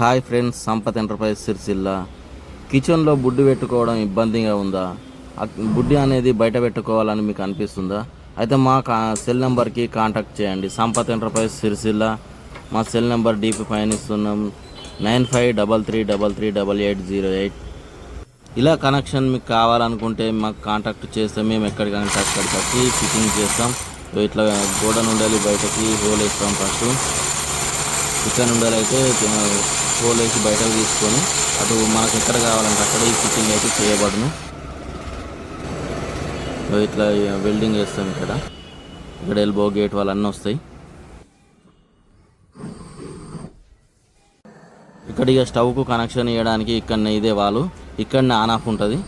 Hi friends Sampath enterprise Sircilla. కిచెన్లో బుడ్డి పెట్టుకోవడం ఇబ్బందిగా ఉందా? బుడ్డి అనేది బయట పెట్టుకోవాలని మీకు అనిపిస్తుందా? అయితే మా కా సెల్ నెంబర్కి కాంటాక్ట్ చేయండి. సంపత్ ఎంటర్ప్రైజ్ సిరిసిల్ల. మా సెల్ నెంబర్ డీపీ పైన ఇస్తున్నాం. Nine five double three double three double eight zero eight. ఇలా కనెక్షన్ మీకు కావాలనుకుంటే మాకు కాంటాక్ట్ చేస్తే మేము ఎక్కడికంటే అక్కడికి వచ్చి ఫిట్టింగ్ చేస్తాం. ఇట్లా గోడ నుండి బయటకి హోల్ వేస్తాం ఫస్ట్. ఇక్కడ ఉండలు అయితే హోల్ వేసి బయటకు తీసుకొని అటు మనకు ఎక్కడ కావాలంటే అక్కడ ఈ ఫిట్టింగ్ అయితే చేయబడును. ఇట్లా వెల్డింగ్ చేస్తాం ఇక్కడ. ఇక్కడ ఎల్బో గేట్ వాళ్ళన్నీ వస్తాయి. ఇక్కడ ఇక స్టవ్కు కనెక్షన్ ఇవ్వడానికి ఇక్కడ ఇదే వాళ్ళు. ఇక్కడనే ఆన్ ఆఫ్ ఉంటుంది.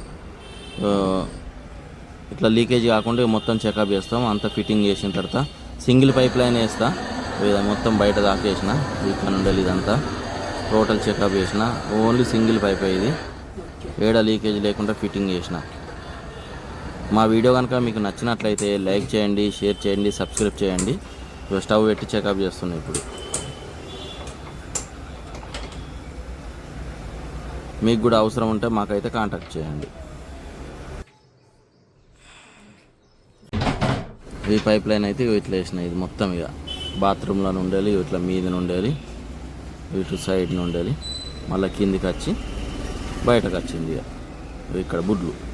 ఇట్లా లీకేజ్ కాకుండా మొత్తం చెకప్ చేస్తాం. అంతా ఫిట్టింగ్ చేసిన తర్వాత సింగిల్ పైప్ లైన్ వేస్తా. మొత్తం బయట దాకేసిన వేసిన ఇక్కడ నుండి ఇదంతా టోటల్ చెకప్ చేసిన. ఓన్లీ సింగిల్ పైప్ ఇది. ఏడ లీకేజ్ లేకుండా ఫిట్టింగ్ చేసిన. మా వీడియో కనుక మీకు నచ్చినట్లయితే లైక్ చేయండి షేర్ చేయండి సబ్స్క్రైబ్ చేయండి. స్టవ్ పెట్టి చెకప్ చేస్తున్నాయి ఇప్పుడు. మీకు కూడా అవసరం ఉంటే మాకైతే కాంటాక్ట్ చేయండి. ఈ పైప్ లైన్ అయితే ఇట్లా వేసినాయి ఇది మొత్తం ఇక. బాత్రూంలో ఉండేది ఇట్లా మీద నుండేది ఇటు సైడ్ నుండేది మళ్ళీ కిందికి వచ్చి బయటకు వచ్చింది ఇక. ఇక్కడ బుడ్లు.